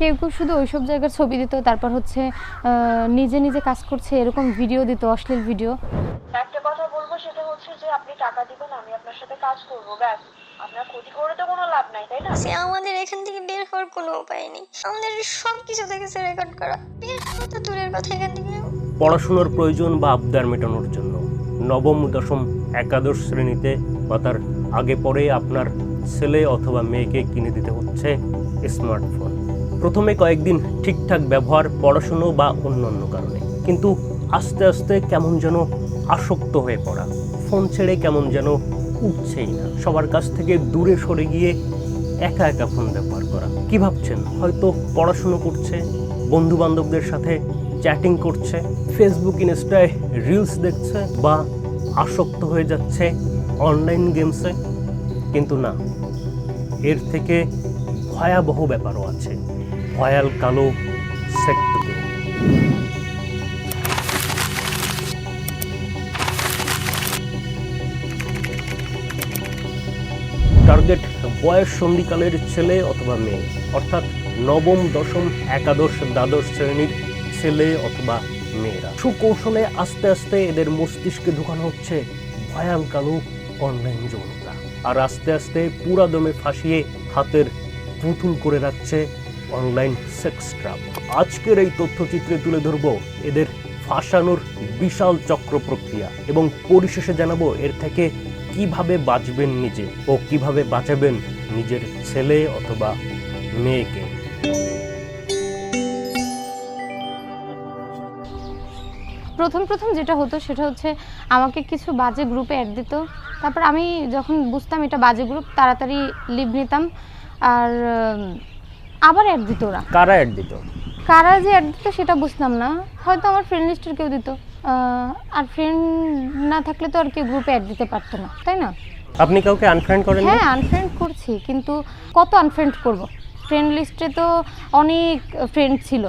কেউ কেউ শুধু ওইসব জায়গার ছবি দিত তারপর হচ্ছে নিজে নিজে কাজ করছে এরকম ভিডিও দিত অশ্লীল ভিডিও একটা কথা বলব সেটা হচ্ছে যে আপনি টাকা দিবেন আমি আপনার সাথে কাজ করব ব্যাস। আপনার ক্ষতি করে তো কোনো লাভ নাই তাই না? সে আমাদের এখান থেকে বের হওয়ার কোনো উপায় নেই। আমাদের সব কিছু থেকে রেকর্ড করা। বের হওয়া তো দূরের কথা এখান থেকে। পড়াশোনার প্রয়োজন বা আবদার মেটানোর জন্য। নবম দশম একাদশ শ্রেণীতে বা তার আগে পরে আপনার ছেলে অথবা মেয়েকে কিনে দিতে হচ্ছে স্মার্টফোন। প্রথমে কয়েকদিন ঠিকঠাক ব্যবহার, পড়াশুনো বা অন্যান্য কারণে। কিন্তু আস্তে আস্তে কেমন যেন আসক্ত হয়ে পড়া। ফোন ছেড়ে কেমন যেন উঠছেই না। সবার কাছ থেকে দূরে সরে গিয়ে একা একা ফোন ব্যবহার করা। কি ভাবছেন? হয়তো পড়াশুনো করছে বন্ধু বান্ধবদের সাথে চ্যাটিং করছে ফেসবুক ইনস্টায় রিলস দেখছে বা আসক্ত হয়ে যাচ্ছে অনলাইন গেমসে কিন্তু না, এর থেকে ভয়াবহ ব্যাপারও আছে। ভয়াল কালো সেক্টর। টার্গেট বয়স সন্ধিকালের ছেলে অথবা মেয়ে, অর্থাৎ নবম, দশম, একাদশ, দ্বাদশ শ্রেণির ছেলে অথবা মেয়েরা। সুকৌশলে আস্তে আস্তে এদের মস্তিষ্কে ঢোকানো হচ্ছে ভয়াল কালো অনলাইন যৌনতা। আর আস্তে আস্তে পুরা দমে ফাঁসিয়ে হাতের পুতুল করে রাখছে অনলাইন সেক্স ট্রাপ আজকের এই তথ্যচিত্রে তুলে ধরবো এদের ফাঁসানোর বিশাল চক্র প্রক্রিয়া এবং পরিশেষে জানাব এর থেকে কীভাবে বাঁচবেন নিজে ও কীভাবে বাঁচাবেন নিজের ছেলে অথবা মেয়েকে। প্রথম প্রথম যেটা হতো সেটা হচ্ছে আমাকে কিছু বাজে গ্রুপে অ্যাড দিত। তারপর আমি যখন বুঝতাম এটা বাজে গ্রুপ তাড়াতাড়ি লিভ নিতাম। আর আবার অ্যাড দিত ওরা। কারা অ্যাড দিত? কারা যে অ্যাড দিত সেটা বুঝতাম না। হয়তো আমার ফ্রেন্ড লিস্টের কেউ দিত। আর ফ্রেন্ড না থাকলে তো আর কেউ গ্রুপে অ্যাড দিতে পারতো না তাই না? আপনি কাউকে আনফ্রেন্ড করেন না হ্যাঁ আনফ্রেন্ড করছি কিন্তু কত আনফ্রেন্ড করব? ফ্রেন্ড লিস্টে তো অনেক ফ্রেন্ড ছিল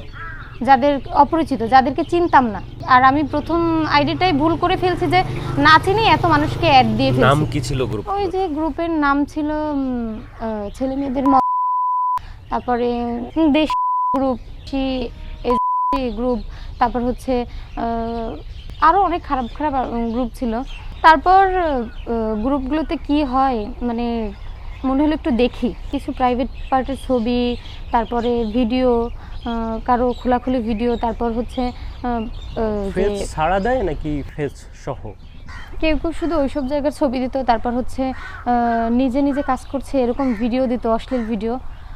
যাদের অপরিচিত যাদেরকে চিনতাম না। আর আমি প্রথম আইডিটাই ভুল করে ফেলছি যে না চিনি এত মানুষকে অ্যাড দিয়ে ফেলছি। নাম কি ছিল গ্রুপ ওই যে গ্রুপের নাম ছিল ছেলে মেয়েদের তারপরে দেশ গ্রুপ গ্রুপ তারপর হচ্ছে আরও অনেক খারাপ খারাপ গ্রুপ ছিল। তারপর গ্রুপগুলোতে কি হয় মানে মনে হলো একটু দেখি। কিছু প্রাইভেট পার্টের ছবি তারপরে ভিডিও কারও খোলাখুলি ভিডিও তারপর হচ্ছে ছাড়া দেয় নাকি ফেস সহ? কেউ কেউ শুধু ওইসব জায়গার ছবি দিত তারপর হচ্ছে নিজে নিজে কাজ করছে এরকম ভিডিও দিত অশ্লীল ভিডিও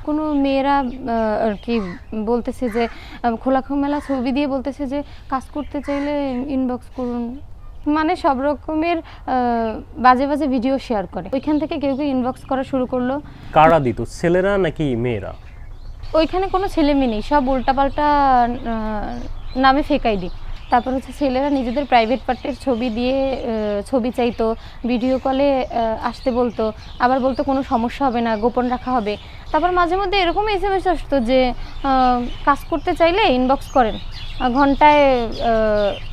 কোনো মেয়েরা আর কি বলতেছে যে খোলাখমেলা ছবি দিয়ে বলতেছে যে কাজ করতে চাইলে ইনবক্স করুন। মানে সব রকমের বাজে বাজে ভিডিও শেয়ার করে। ওইখান থেকে কেউ কেউ ইনবক্স করা শুরু করল। কারা দিত ছেলেরা নাকি মেয়েরা? ওইখানে কোনো ছেলে মেয়ে নেই সব উল্টাপাল্টা নামে ফেক আইডি তারপর হচ্ছে ছেলেরা নিজেদের প্রাইভেট পার্টের ছবি দিয়ে ছবি চাইতো ভিডিও কলে আসতে বলতো। আবার বলতো, কোনো সমস্যা হবে না, গোপন রাখা হবে। তারপর মাঝে মধ্যে এরকম এস এম এস আসতো যে কাজ করতে চাইলে ইনবক্স করেন। ঘন্টায়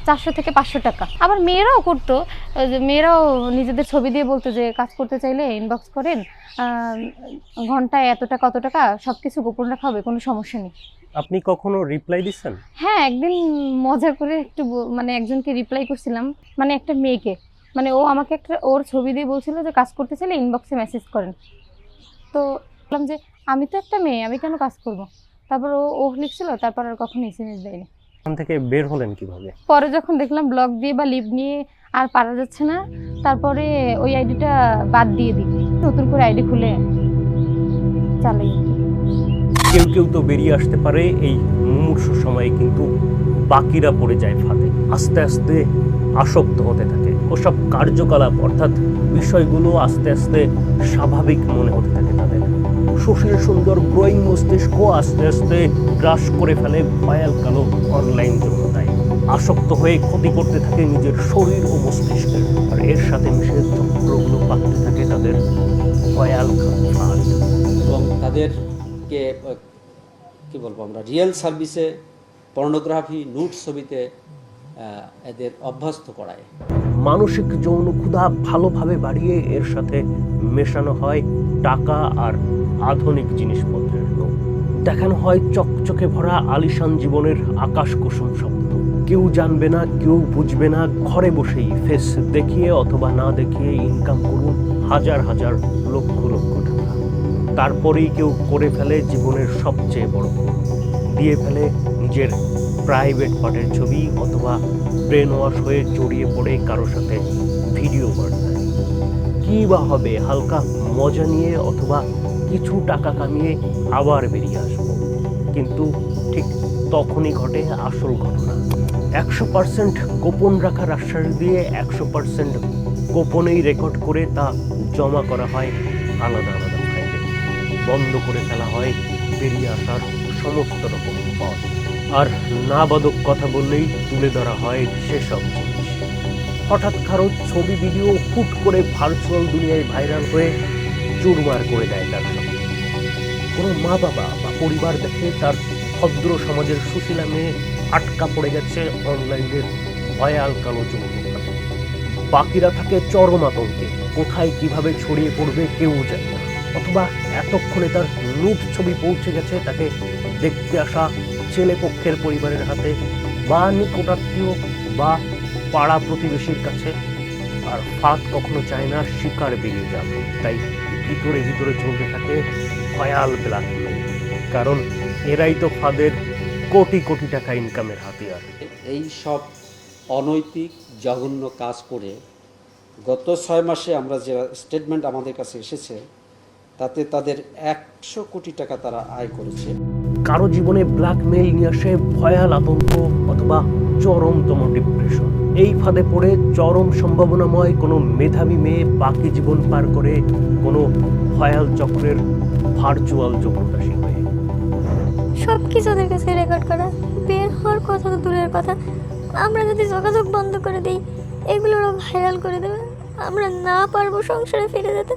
চারশো থেকে পাঁচশো টাকা। আবার মেয়েরাও করতো যে মেয়েরাও নিজেদের ছবি দিয়ে বলতো যে, কাজ করতে চাইলে ইনবক্স করেন। ঘন্টায় এত টাকা কত টাকা সব কিছু গোপন রাখা হবে, কোনো সমস্যা নেই। আপনি কখনো রিপ্লাই দিচ্ছেন? হ্যাঁ একদিন মজা করে একটু ব- মানে একজনকে রিপ্লাই করছিলাম মানে একটা মেয়েকে। মানে ও আমাকে একটা ওর ছবি দিয়ে বলছিল যে কাজ করতে চাইলে ইনবক্সে মেসেজ করেন। তো বললাম যে আমি তো একটা মেয়ে আমি কেন কাজ করব? তারপর ও ও লিখছিল তারপর আর কখনো এসএমএস দেয়নি। ওখান থেকে বের হলেন কীভাবে? পরে যখন দেখলাম ব্লগ দিয়ে বা লিভ নিয়ে আর পারা যাচ্ছে না তারপরে ওই আইডিটা বাদ দিয়ে দিই। নতুন করে আইডি খুলে চালাই। কেউ কেউ তো বেরিয়ে আসতে পারে, এই মুমূর্ষ সময়ে কিন্তু বাকিরা পড়ে যায় ফাঁদে। আস্তে আস্তে আসক্ত হতে থাকে। ওসব কার্যকলাপ অর্থাৎ বিষয়গুলো আস্তে আস্তে স্বাভাবিক মনে হতে থাকে তাদের। সুশীল সুন্দর গ্রোয়িং মস্তিষ্ক আস্তে আস্তে গ্রাস করে ফেলে ভয়াল কালো অনলাইন যৌনতায় আসক্ত হয়ে ক্ষতি করতে থাকে নিজের শরীর ও মস্তিষ্কের। আর এর সাথে মিশে চক্রগুলো পাকতে থাকে তাদের ভয়াল কালো এবং তাদেরকে আহ, কি বলব আমরা রিয়েল সার্ভিসে পর্নোগ্রাফি নুট ছবিতে এদের অভ্যস্ত করায়। মানসিক যৌন ক্ষুধা ভালোভাবে বাড়িয়ে এর সাথে মেশানো হয় টাকা আর আধুনিক জিনিসপত্রের লোভ দেখানো হয় চকচকে ভরা আলিশান জীবনের আকাশ কুসুম শব্দ। কেউ জানবে না কেউ বুঝবে না ঘরে বসেই ফেস দেখিয়ে অথবা না দেখিয়ে ইনকাম করুন হাজার হাজার লক্ষ লক্ষ টাকা। তারপরেই কেউ করে ফেলে জীবনের সবচেয়ে বড় দিয়ে ফেলে নিজের প্রাইভেট পার্টের ছবি অথবা ব্রেন ওয়াশ হয়ে জড়িয়ে পড়ে কারও সাথে ভিডিও বার্তায় কী বা হবে, হালকা মজা নিয়ে অথবা কিছু টাকা কামিয়ে আবার বেরিয়ে আসব। কিন্তু ঠিক তখনই ঘটে আসল ঘটনা। একশো পার্সেন্ট গোপন রাখার আশ্বাস দিয়ে একশো পার্সেন্ট গোপনেই রেকর্ড করে তা জমা করা হয় আলাদা আলাদা। বন্ধ করে ফেলা হয়, বেরিয়ে আসার সমস্ত রকম পথ। আর নাবাদক কথা বললেই তুলে ধরা হয় সেসব জিনিস। হঠাৎ কারও ছবি, ভিডিও হুট করে ভার্চুয়াল দুনিয়ায় ভাইরাল হয়ে চুরমার করে দেয় তার কোনো মা বাবা বা পরিবার দেখে তার ভদ্র সমাজের সুশীলা মেয়ে আটকা পড়ে গেছে অনলাইনের ভয়াল কালো যৌনতা বাকিরা থাকে চরম আতঙ্কে, কোথায় কীভাবে ছড়িয়ে পড়বে কেউ জানে না, অথবা এতক্ষণে তার নুট ছবি পৌঁছে গেছে, তাকে দেখতে আসা ছেলে পক্ষের পরিবারের হাতে বা নিকটাত্মীয় বা পাড়া প্রতিবেশীর কাছে। আর ফাঁদ কখনো চায় না, শিকার বেরিয়ে যাবে তাই ভিতরে ভিতরে চলতে থাকে ভয়াল ব্ল্যাকমেল কারণ এরাই তো ফাঁদের কোটি কোটি টাকা ইনকামের হাতিয়ার। এই সব অনৈতিক, জঘন্য কাজ করে গত ছয় মাসে আমরা যে স্টেটমেন্ট আমাদের কাছে এসেছে তাতে তাদের একশো কোটি টাকা তারা আয় করেছে। কারও জীবনে ব্ল্যাকমেইল নিয়ে আসে ভয়াল আতঙ্ক অথবা চরমতম ডিপ্রেশন এই ফাঁদে পড়ে চরম সম্ভাবনাময় কোনো মেধাবী মেয়ে বাকি জীবন পার করে কোনো ভয়াল চক্রের ভার্চুয়াল যৌনদাসী হয়ে। সব কিছু ওদের কাছে রেকর্ড করা? বের হওয়ার কথা তো দূরের কথা। আমরা যদি যোগাযোগ বন্ধ করে দিই এগুলো ওরা ভাইরাল করে দেবে। আমরা না পারব সংসারে ফিরে যেতে।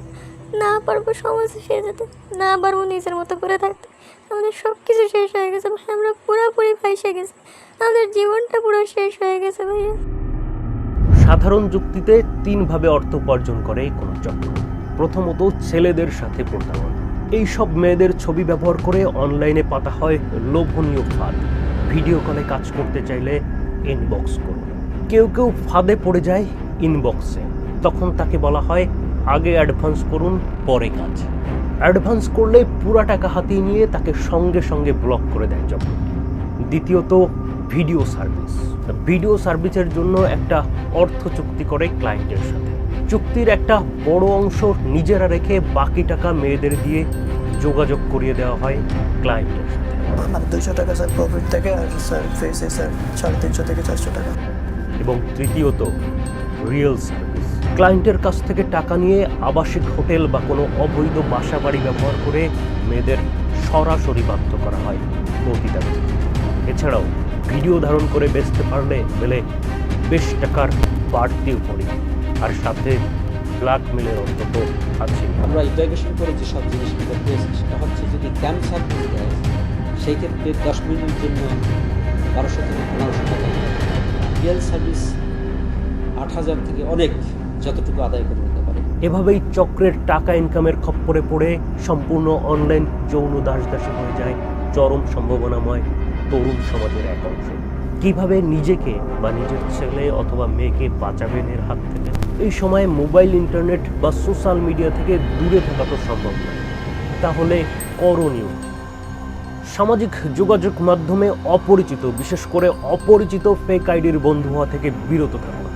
না পারব সমাজে ফিরে যেতে না পারব নিজের মতো করে থাকতে। আমাদের সব কিছু শেষ হয়ে গেছে ভাই, আমরা পুরোপুরি ফাইসে গেছি। আমাদের জীবনটা পুরো শেষ হয়ে গেছে ভাইয়া সাধারণ যুক্তিতে তিনভাবে অর্থ উপার্জন করে কোনো চক্র। প্রথমত, ছেলেদের সাথে প্রতারণা। এই সব মেয়েদের ছবি ব্যবহার করে অনলাইনে পাতা হয় লোভনীয় ফাঁদ। ভিডিও কলে কাজ করতে চাইলে ইনবক্স করুন। কেউ কেউ ফাঁদে পড়ে যায় ইনবক্সে তখন তাকে বলা হয় আগে অ্যাডভান্স করুন পরে কাজ। অ্যাডভান্স করলে পুরা টাকা হাতিয়ে নিয়ে তাকে সঙ্গে সঙ্গে ব্লক করে দেয় যখন দ্বিতীয়ত ভিডিও সার্ভিস ভিডিও সার্ভিসের জন্য একটা অর্থ চুক্তি করে ক্লায়েন্টের সাথে। চুক্তির একটা বড় অংশ নিজেরা রেখে বাকি টাকা মেয়েদের দিয়ে যোগাযোগ করিয়ে দেওয়া হয় ক্লায়েন্টের সাথে। মানে দুইশো টাকা স্যার প্রফিট থেকে আর স্যার ফেসে স্যার সাড়ে তিনশো থেকে চারশো টাকা। এবং তৃতীয়ত রিয়েল সার্ভিস ক্লায়েন্টের কাছ থেকে টাকা নিয়ে আবাসিক হোটেল বা কোনো অবৈধ বাসা বাড়ি ব্যবহার করে মেয়েদের সরাসরি বাধ্য করা হয় পতিতা এছাড়াও ভিডিও ধারণ করে বেচতে পারলে মেলে বেশ টাকার বাড়তিও পড়ে আর সাথে ব্ল্যাকমেলের অন্তত আছে। আমরা ইন্টারগেশন করে যে যেসব জিনিসগুলো পেয়েছি। সেটা হচ্ছে যদি ক্যান্সার করে দেয় সেই ক্ষেত্রে দশ মিনিটের জন্য বারোশো থেকে পনেরোশো টাকা। রিয়েল সার্ভিস আট হাজার থেকে অনেক। যতটুকু আদায় করে নিতে পারে। এভাবেই চক্রের টাকা ইনকামের খপ্পরে পড়ে সম্পূর্ণ অনলাইন যৌন দাস দাসী হয়ে যায় চরম সম্ভাবনাময় তরুণ সমাজের এক অংশ। কীভাবে নিজেকে বা নিজের ছেলে অথবা মেয়েকে বাঁচাবেন এর হাত থেকে? এই সময় মোবাইল, ইন্টারনেট বা সোশ্যাল মিডিয়া থেকে দূরে থাকা তো সম্ভব নয়। তাহলে করণীয় সামাজিক যোগাযোগ মাধ্যমে অপরিচিত, বিশেষ করে অপরিচিত ফেক আইডির বন্ধু হওয়া থেকে বিরত থাকুন।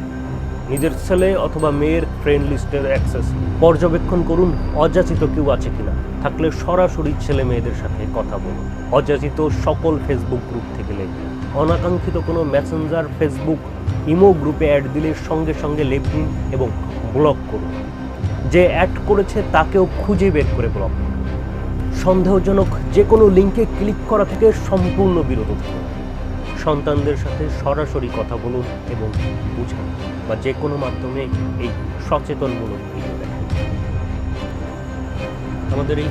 নিজের ছেলে অথবা মেয়ের ফ্রেন্ড লিস্টের অ্যাক্সেস পর্যবেক্ষণ করুন, অযাচিত কেউ আছে কিনা। থাকলে সরাসরি ছেলে মেয়েদের সাথে কথা বলুন। অযাচিত সকল ফেসবুক গ্রুপ থেকে লেখুন অনাকাঙ্ক্ষিত কোনো মেসেঞ্জার ফেসবুক ইমো গ্রুপে অ্যাড দিলে সঙ্গে সঙ্গে লেখুন এবং ব্লক করুন। যে অ্যাড করেছে তাকেও খুঁজে বের করে ব্লক করুন। সন্দেহজনক যে কোনো লিঙ্কে ক্লিক করা থেকে সম্পূর্ণ বিরত থাকুন। সন্তানদের সাথে সরাসরি কথা বলুন এবং বুঝান বা যে কোনো মাধ্যমে এই সচেতনমূলক ভিডিও আমাদের এই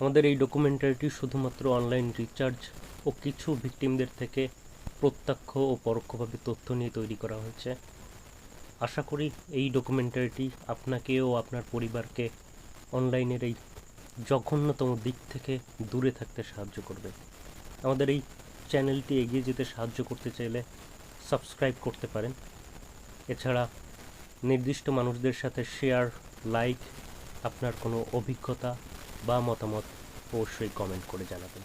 আমাদের এই ডকুমেন্টারিটি শুধুমাত্র অনলাইন রিচার্জ ও কিছু ভিকটিমদের থেকে প্রত্যক্ষ ও পরোক্ষভাবে তথ্য নিয়ে তৈরি করা হয়েছে। আশা করি এই ডকুমেন্টারিটি আপনাকে ও আপনার পরিবারকে অনলাইনের এই জঘন্যতম দিক থেকে দূরে থাকতে সাহায্য করবে। আমাদের এই চ্যানেলটি এগিয়ে যেতে সাহায্য করতে চাইলে সাবস্ক্রাইব করতে পারেন। এছাড়া নির্দিষ্ট মানুষদের সাথে শেয়ার লাইক আপনার কোনো অভিজ্ঞতা বা মতামত অবশ্যই কমেন্ট করে জানাবেন।